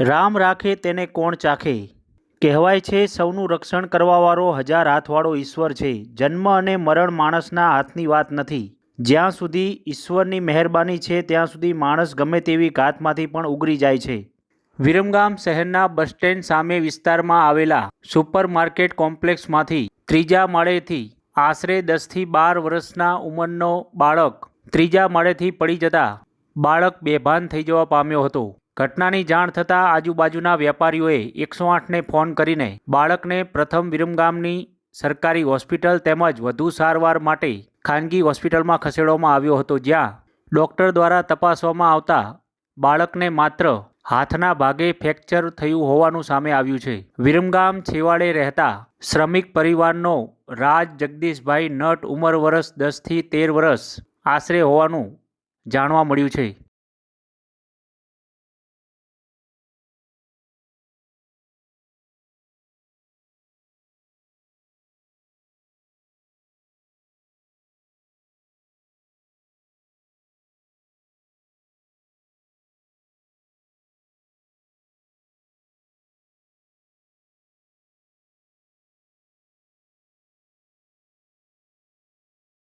રામ રાખે તેને કોણ ચાખે? કહેવાય છે, સૌનું રક્ષણ કરવાવાળો હજાર હાથવાળો ઈશ્વર છે. જન્મ અને મરણ માણસના હાથની વાત નથી. જ્યાં સુધી ઈશ્વરની મહેરબાની છે, ત્યાં સુધી માણસ ગમે તેવી ઘાતમાંથી પણ ઉગરી જાય છે. વિરમગામ શહેરના બસ સ્ટેન્ડ સામે વિસ્તારમાં આવેલા સુપર માર્કેટ કોમ્પ્લેક્સમાંથી ત્રીજા માળેથી આશરે દસથી બાર વર્ષના ઉંમરનો બાળક ત્રીજા માળેથી પડી જતા બાળક બેભાન થઈ જવા પામ્યો હતો. ઘટનાની જાણ થતાં આજુબાજુના વેપારીઓએ એકસો આઠને ફોન કરીને બાળકને પ્રથમ વિરમગામની સરકારી હોસ્પિટલ તેમજ વધુ સારવાર માટે ખાનગી હોસ્પિટલમાં ખસેડવામાં આવ્યો હતો, જ્યાં ડૉક્ટર દ્વારા તપાસવામાં આવતા બાળકને માત્ર હાથના ભાગે ફ્રેક્ચર થયું હોવાનું સામે આવ્યું છે. વિરમગામ છેવાડે રહેતા શ્રમિક પરિવારનો રાજ જગદીશભાઈ નટ ઉંમર વર્ષ દસથી તેર વર્ષ આશરે હોવાનું જાણવા મળ્યું છે.